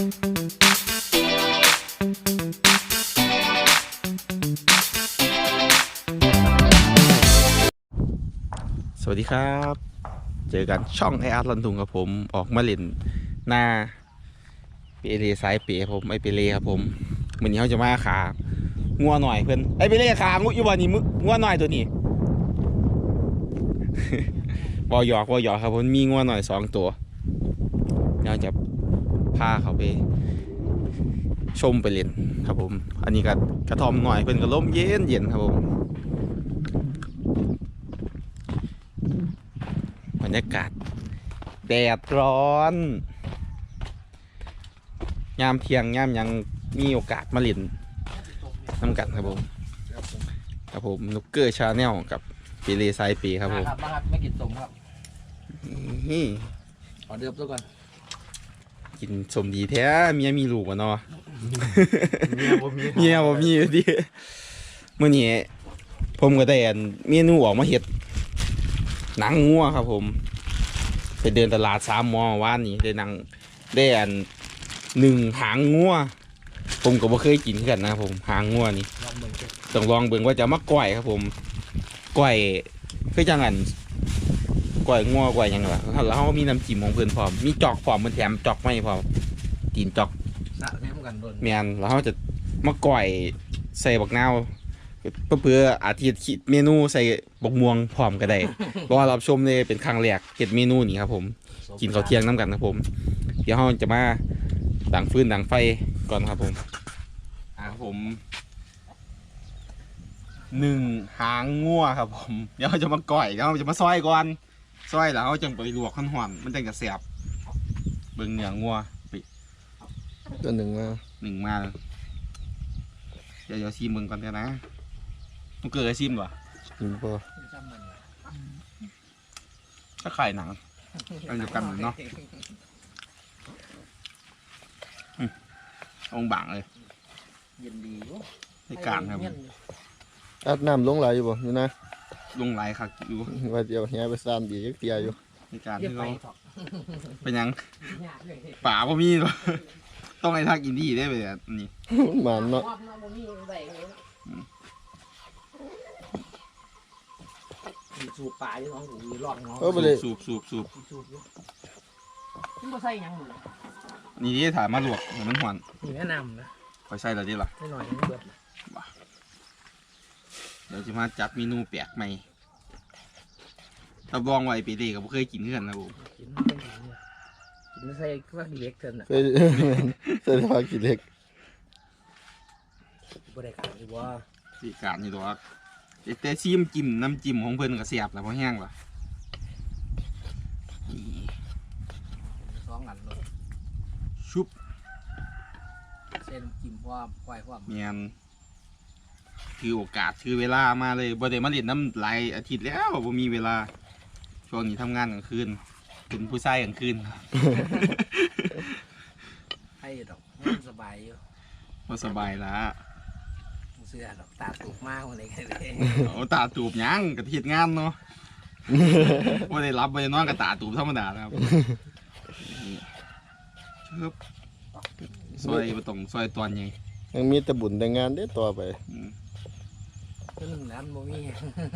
สวัสดีครับ เจอกันช่องไออาร์ตลันทุงครับผมออกมาเล่นหน้าเปเรสายเปครับผมไอเปเรครับผมวันนี้เขาจะมาขางัวหน่อยเพื่อนไอเปเรขางูอยู่บ่นี่มึงัวหน่อยตัวนี้บอหยอกบอหยอกครับผมมีงัวหน่อยสองตัวเดี๋ยวจะ พาเขาไป ชมไปเล่นครับผม อันนี้ก็กระทอมหน่อยเพื่อนก็ล่มเย็นเย็นครับผมบรรยากาศแดดร้อนยามเที่ยงยามหยังมีโอกาสมาเล่นน้ำกันครับผม ครับผมนุกเกอร์ชาแนลกับปีเลไซปีครับผมครับมาครับไม่กินสมครับนี่ขอเดือบตัวก่อน กินสมดีแท้เมียมีลูกวะเนาะเมียผมมีเมียผมมีอยู่ดิเมื่อนี้ผมก็ได้อันเมนูออกมาเห็ดหนังงัวครับ ผม ไปเดินตลาดสามหมอว่านนี้ได้หนังได้อันหนึ่งหางงัวผมก็บ่เคยกินคือกันนะครับผมหางงัวนี่ลองเบิ่งสิต้องลองเบิ่งว่าจะมาก่อยครับ ผมก่อยคือจังอัน ก่อยงัวก่อยหยังไงแล้วเขามีน้ำจิ้มของเพิ่นพร้อมมีจอกพร้อมเพิ่นแถมจอกไม่พร้อมตีนจอกสะแนมกันโดนแมนแล้วเขาจะมาก่อยใส่บักนาวเพื่อๆอาทิตย์คิดเมนูใส่บักม่วงพร้อมก็ได้ รอรับชมเลยเป็นครั้งแรกเห็ดเมนูนี้ครับผม กินข้าวเที่ยงน้ำกันครับผม เดี๋ยวเราจะมาดังฟืนดังไฟก่อนครับผมอ่าครับผมหนึ่งหางงัวครับผม เดี๋ยวเราจะมาก่อยเดี๋ยวเราจะมาซอยก่อน ซอยแล้วเราจะไปลวกข้นหอนๆมันจะกระเสียบเบิ่งเนื้องัวไปตัวหนึ่งมาหนึ่งมาเลยเดี๋ยวเดี๋ยวชิมมึงก่อนกันนะมันเกิดอะไรชิมวะกินพอจำมันถ้าขายหนังอันเดียวกันเนาะองบางเลยเย็นดีอยู่ในการครับเย็นอาบน้ำลงไหลอยู่บ่อยู่นะ ลงไหลายคักอยู่ว่าเดี๋ยวเฮียไปซ่านดีจักเตียอยู่ในการเย็นที่ไปเขาถอกเป็นหยังยากเลยป่าบ่มีหรอต้องให้ทักอินดี้ได้ไปแบบนี้หมันเนาะรอบน้ำบ่มีใส่เลยมีสูบปลาอยู่น้องหูมีรอดน้องเออไปเลยสูบสูบสูบมีสูบอยู่มันบ่ใส่หยังหมดเลยนี่ที่ถามมาลวกให้มันหวานนี่แนะนำนะคอยใส่แล้วดิล่ะไม่หน่อยมันเบิด เดี๋ยวจะมาจัดเมนูแปลกใหม่รับรองไว้ปีเด็กก็บ่เคยกินเพื่อนนะผมกินมันเป็นอย่างนี้กินไม่ใส่ว่าเล็กเท่านั้นเคยใส่ผ้ากี่เล็กบ่ได้ขายดีว่าสิการนี่ตัวแต่ชิมจิ้มน้ำจิ้มของเพิ่นก็เสียบแล้วพอแห้งละนี่สองอันเลยชุบเส้นจิ้มความควายความเมียน คือโอกาสคือเวลามาเลยบ่ได้มาเล่นน้ำหลายอาทิตย์แล้วบ่มีเวลา ช่วงนี้ทำงานกลางคืน เป็นผู้ชายกลางคืนครับ ให้ดอกมันสบายอยู่บ่สบายละบ่เสื้อดอกตาตุกมากเลยกันเลยเอาตาตูบหยังกะเฮ็ดงานเนาะบ่ได้รับบ่ได้นอนกับตาตูบธรรมดานะครับนี่ชึบซอยบ่ต้องซอยตอนใหญ่ยังมีแต่บุญแต่งานเด้ต่อไป อืมซึ่ง นั้นบ่มี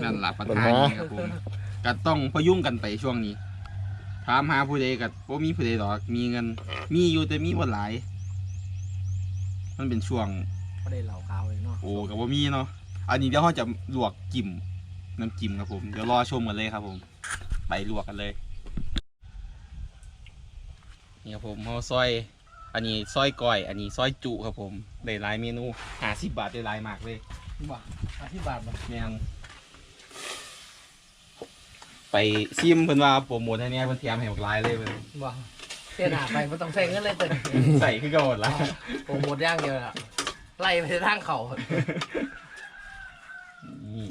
นั่นล่ะปัญปัญหาหานี่ครับผมก็ต้องพยุงกันไปช่วงนี้ ถามหาผู้ใดก็บ่มีผู้ใดดอก มีเงิน มีอยู่แต่มีบ่หลาย มันเป็นช่วงบ่ได้เหล่าขาวเลยเนาะโอ้ก็บ่มีเนาะอันนี้เดี๋ยวเราจะลวกจิ้มน้ำจิ้มครับผมเดี๋ยวรอชมกันเลยครับ ผม ไปลวกกันเลยนี่ครับผมเราซอย อันนี้ซอยก้อย อันนี้ซอยจุครับผมได้หลายเมนู50บาทได้หลายมากเลยบ่ อธิบายบ่แม่งไปซิมเพิ่นว่าโปรโมทให้เนี่ยเพิ่นแถมให้บักหลายเลยเพิ่นบ่เส้นหน้าไปบ่ต้องใส่เงินเลยตึกใส่คือเก่าหมดละโปรโมทอย่างเดียวล่ะไล่ไปทางเขานี่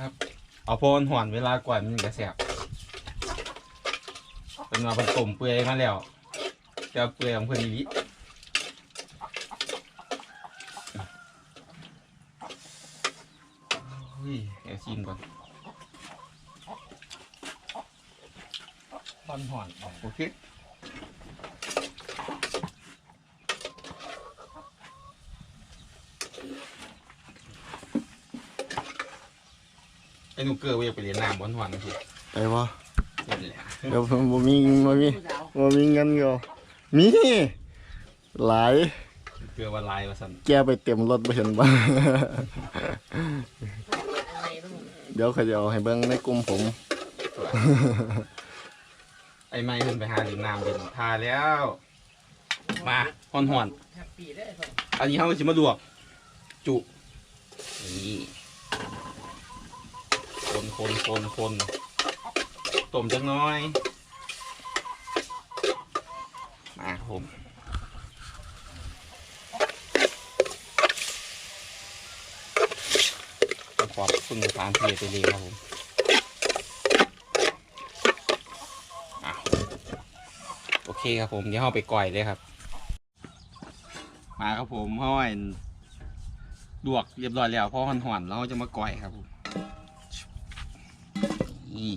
ครับเอาโพนหอนเวลาก่อนมันจะแสบเป็นว่าผสมเปื่อยมาแล้วจะเปื่อยของเพิ่นอีหลีอุ้ยเดี๋ยว ชิมก่อนพออนห่อนออกโอเคไอ้หนูเกอร์ว่าอยากไปเรียนน้ำบนหอนนะพี่ไปบ่เล่นแหละเดี๋ยวผมบ่มีบ่มีผู้สาวบ่มีเงินก็มีหลายเกลือว่าลายว่าสันแกไปเต็มรถบ่เห็นบ่อะไรต้อง เดี๋ยวเขาจะเอาให้เบิ่งในกลุ่มผม ไอ้ไม่ขึ้นไปหาดื่มน้ำเย็นทาแล้ว มาหอนหอนแฮปปี้ได้ส่งๆอันนี้เขาจะมาลวก จุนี่คนคนคนคนต้มจักหน้อย มาครับผม ขอบคุณทางเพจไปเลยครับผมอ้าวโอเคครับผมเดี๋ยวเราไปก่อยเลยครับ มาครับผมห้อยลวกเรียบร้อยแล้วเพราะห่อนๆแล้วเราจะมาก่อยครับผมนี่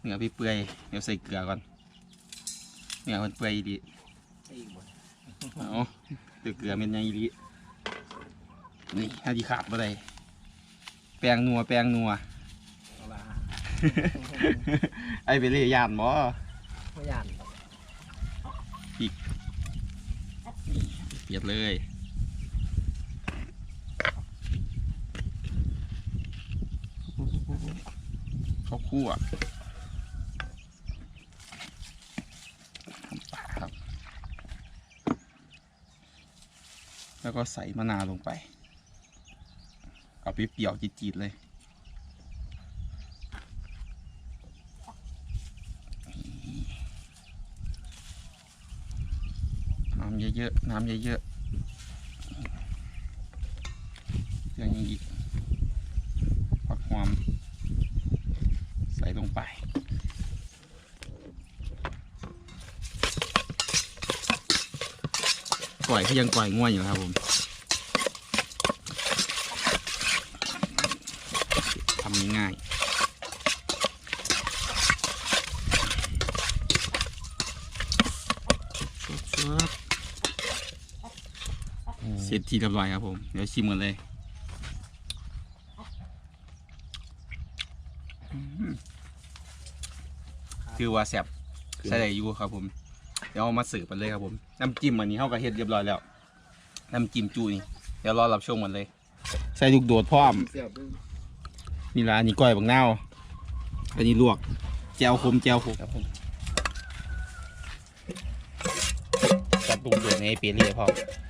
เนื้อพี่เปื่อยเดี๋ยวใส่เกลือก่อนเนื้อมันเปื่อยดีเอาเกลือเกลือเป็นยังดีนี่ถ้าดีขาดบ่ได้ แปลงนัวแปลงนัวเอาละไอ้ไปเลยยานบ่ไม่ยานเปียบเลยข้าวคั่วน้ำปลาครับแล้วก็ใส่มะนาวลงไป เอาเปรี้ยวๆจีดๆเลยน้ำเยอะๆน้ำเยอะๆอย่างนี้อีกผักหอมใส่ลงไปก่อยก็ยังก่อยง่วยอยู่นะครับผม ทำง่ายๆชุบๆ เสร็จทีเรียบร้อยครับผม เดี๋ยวชิมกันเลยคือว่าแซ่บใส่ได้อยู่ครับผม เดี๋ยวเอามาเสิร์ฟกันเลยครับผม น้ำจิ้มอันนี้เข้ากับเฮ็ดเรียบร้อยแล้ว น้ำจิ้มจูนี่เดี๋ยวรอรับชมกันเลย ใส่ลูกโดดพร้อมเสียบนี่ละอันนี้ก้อยบักนาวอันนี้ลวก แจวคมแจวคมครับผมจัดลูกโดดในเปรี้ยวพร้อมเ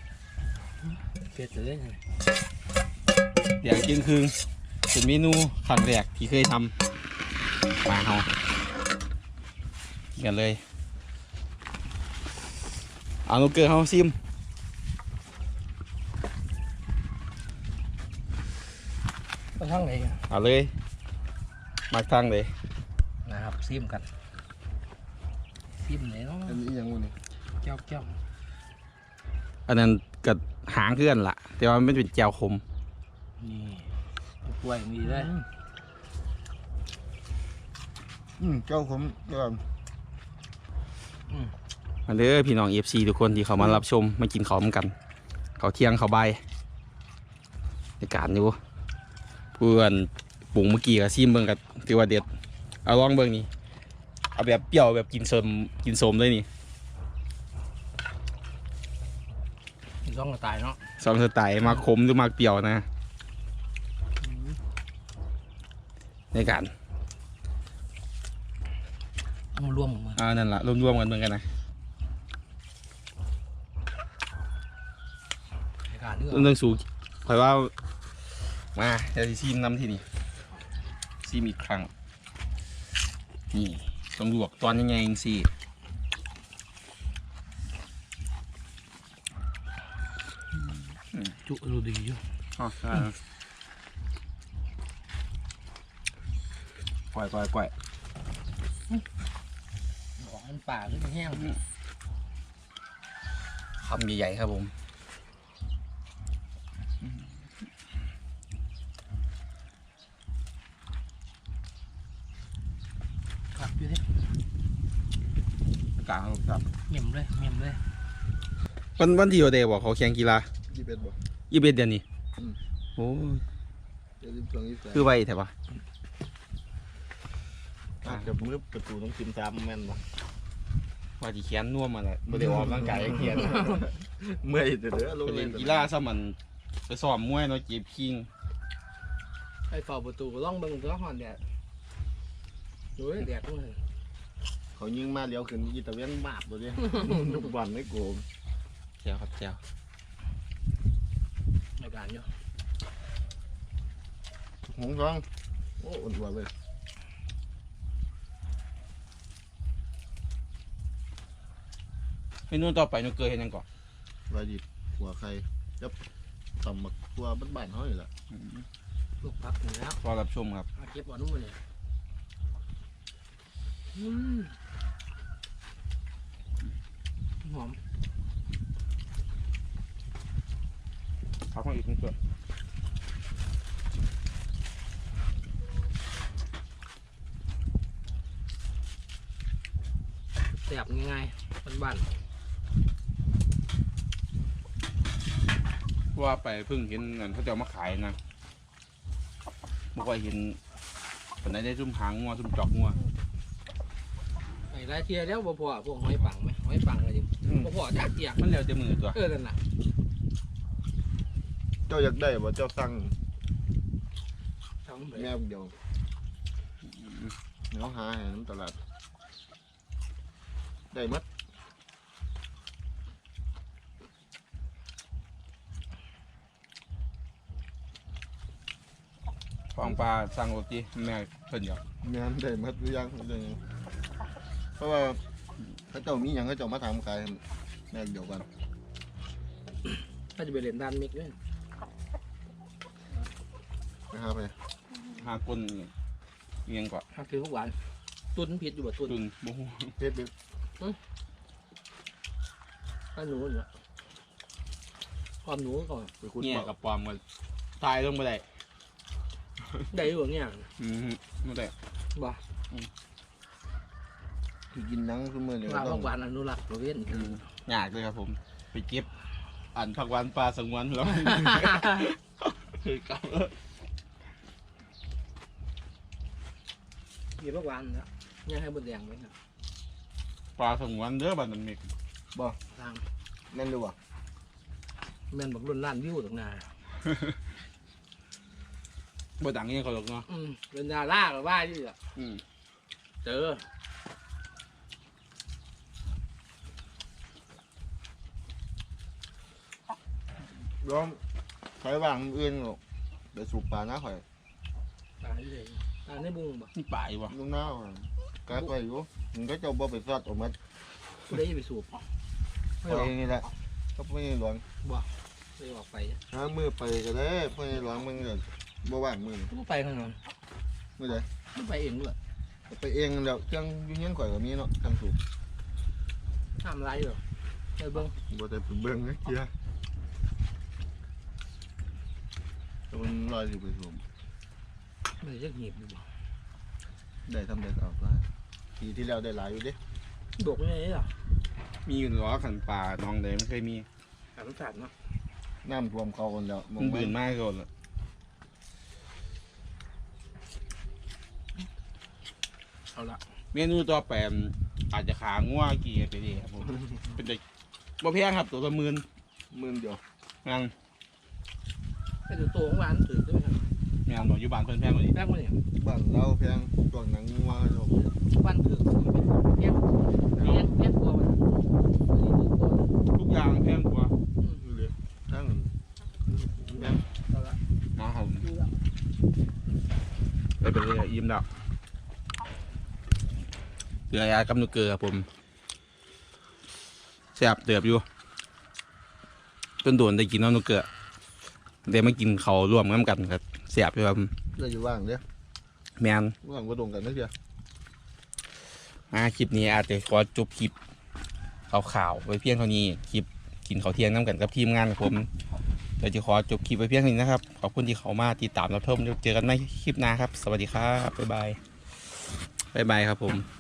ผ็ดเลยไงเดี๋ยวกินคืนเป็นเมนูขันแรกที่เคยทำมาเฮากินกันเลยเอาลูกเกลือเฮาซิมไปทางไหนเอาเลยมักทางเลยนะครับซิมกันซิมไหนเนาะอันนี้ยังบ่นี่เจ้าเจ้าอันนั้นกับ หางเคลื่อนละแต่ว่ามันเป็นแจวคมนี่กล้วยมีเลยอืมเจ้าผมก่อนมาเด้อพี่น้องเอฟซีทุกคนที่เขามารับชมมากินข้าวเหมือนกัน เขาวเที่ยงเขาวใบายในการอยู่เพื่อนปรุงเมื่อกี้กับซิมเบิ่งกับถือว่าเด็ดเอาลองเบิ่งนี่เอาแบบเปรี้ยวแบบกินสมกินสมเลยนี่ องกระต่ายเนาะสองสไตล์มาขมหรือมาเปรี้ยวนะ ในการเอามารวมกันมาอ่านั่นละรวมๆกันเหมือนกันนะในการเลือกเรื่องสูงคอยว่า มาเดี๋ยวสิซิมน้ำที่นี่ซิมอีกครั้ง นี่ต้องลวกตอนยังไงเองสิ จุรูดีอยู่อ๋อปล่อยปล่อยปล่อยออกมันป่าขึ้นแห้งคำใหญ่ๆครับผมขับอยู่เนี่ยกลางครับเมี่ยมเลยเมี่ยมเลยวันวันที่โอเดย์บอกเขาแข่งกีฬายี่เป็ดบ่ ยี่สิบเอ็ดเดือนนี้อืม โอ้ยเดี๋ยวยี่สิบสองยี่สิบสามคือไวแถวะอะกับมือประตูต้องกินซ้ำแม่นบ่ว่าที่แขนน่วมมาแล้วบ่ได้ออกกำลังกายอย่างเทียนเมื่อยเด้อเด้อลงไปเลเล่ยนกีฬาซะมันไปซ้อมมวยเนาะเจ็บคิงไอ้ฝ่าประตูก็ล่องเบิ่งตัวหอนแดดดูไอ้แดดด้วยเขายิงมาเลี้ยวขึ้นอีตะเวนบาบตัวเนี้ยทุกวันไม่โกงเจ้าครับเจ้า ในการอยู่หงร้องโอ้อุ่นหัวเลยเมนูต่อไปหนูเกยเห็นยังก่อนวาดิบหัวใครยับตำบักตัวบ้านๆเขาอยู่แหละลูกพักนี่แล้วรอรับชมครับมาเก็บเอานุ่มเลยอืมหอม พักมาอีกนิดตัวแสบง่ายๆบ้านว่าไปเพิ่งเห็นนั่นเขาจะเอามาขายนะบ่ค่อยเห็นปานใดได้ซุ่มหางงัวซุ่มจอกงัวๆไอ้ไรเทียแล้วบ่พอพวกหอยปังไหมหอยปังอะไรดิบ่พอจักเกียกมันแล้วแต่มือตัวเออนั่นน่ะ เจ้าอยากได้บ่เจ้าสั่งทำไปแม่เดียวเนาหาให้น้ำตลาด ได้หมัดฟองปลาสั่งโรตีแม่เพิ่นเดียวแม่นได้หมัดหรือยังเรื่องนี้เพราะว่าเขาเจ้ามีหยังเขาเจ้ามาทำขายแม่เดียวกันก็จะไปเล่นด้านมิกด้วย นะครับไปหาคนเอียงกว่าหักคือพวกหวาน ตุนผิดอยู่บ่ตุนตุนบ่ฮู้เพชรดิถ้าหนูเนี่ยความหนูก่อนไปคุดเนี่ยเปากับปลอมกันตายลงบ่ได้ได้อยู่เนี่ยอือฮึบ่ได้บ่คือกินหนังซุมื้อนี่ว่าก็พต้วองกหวานอนุรักษ์ประเวณอืมยากเลยครับผม ไปเก็บอันผักหวานปลาสงวนแล้วคือกลั บมีพวกหวานนะเนี่ยให้บดแดงไว้นะปลาสงวนเด้อบัดนั้นมีทางแม่นดูว่แม่นบอกรุ่นล้านวิวตรงนาบ่ดังเงี้ยเขาหรอกเนาะอืมเป็นดาราหรือว่าที่อะอืมเจอร้องใช้วางอื่นหรอกไปสูบปลาน้าข่อย ตายเลย ตายในบุ้งบ่นี่ปลาอยู่บ่ลุงหน้าข่อยกายข่อยอยู่มันก็เจ้าบ่ไปซอดออกมาผู้ใดจะไปสูบไม่ข่อออยกนี่แหละก็ไม่หลวงไม่ออกไปหามือไปก็ได้พ่อหลวงมึงก็บ่ว่างมือนี่ผู้ไปข้างนอนมื้อใดผู้ไปเองด้วยไปเองแล้วเครื่องอยู่เฮียนข่อยก็มีเนาะทำสูบทำไรเหรอไปเบิ้งบ่ได้ไปเบิ่งนะเกียแต่มันลอยสิไปสูบ ไม่จะหีบอยู่บ่ได้ทำได้ก็เอาได้ปีที่แล้วได้หลายอยู่เด้ดกไม่ได้เหรอมีอยู่ล้อขันปลาน้องใดไม่เคยมีขันสัตว์เนาะน้ำท่วมเขาคนแล้วมันบืนมากก่อนละเอาละเมนูต่อไปอาจจะขางัวกี่ไปดีครับผมเป็นแต่บ่แพงครับตัวละหมื่นหมื่นเดียวงานไปดูตัวของหวานถือด้วยครับ งานบอกอยู่บ้านเพิ่นแพงกว่านี้แป้งมาเนี่ยบ้านเราแพงตัวหนังงัวเนาะวันถือเพี้ยนเพี้ยนเพี้ยนกลัวมันอันนี้ถือกลัวทุกอย่างแพงกว่าอืมอยู่เลยทั้งนั้นแพงเอาละมาครับดูละไปเป็นเลยอิ่มแล้วเหลือยากับนูเกลือครับผมแซ่บเติบอยู่ต้นโดนได้กินเน้ำนูเกลือได้มากินเขาวร่วมกันกันครับ แซ่บอยู่ครับได้อยู่ว่างเด้อแมนว่างบ่ตรงกันนะเกียมาคลิปนี้อาจจะขอจบคลิปเอาข่าวไว้เพียงเท่านี้คลิปกินข้าวเที่ยงน้ำกันกับทีมงานครับผมเดี๋ยวจะขอจบคลิปไว้เพียงเท่านี้นะครับขอบคุณที่เขามาติดตามรับชมเจอกันในคลิปหน้าครับ สวัสดีครับบ๊ายบายบ๊ายบายครับผม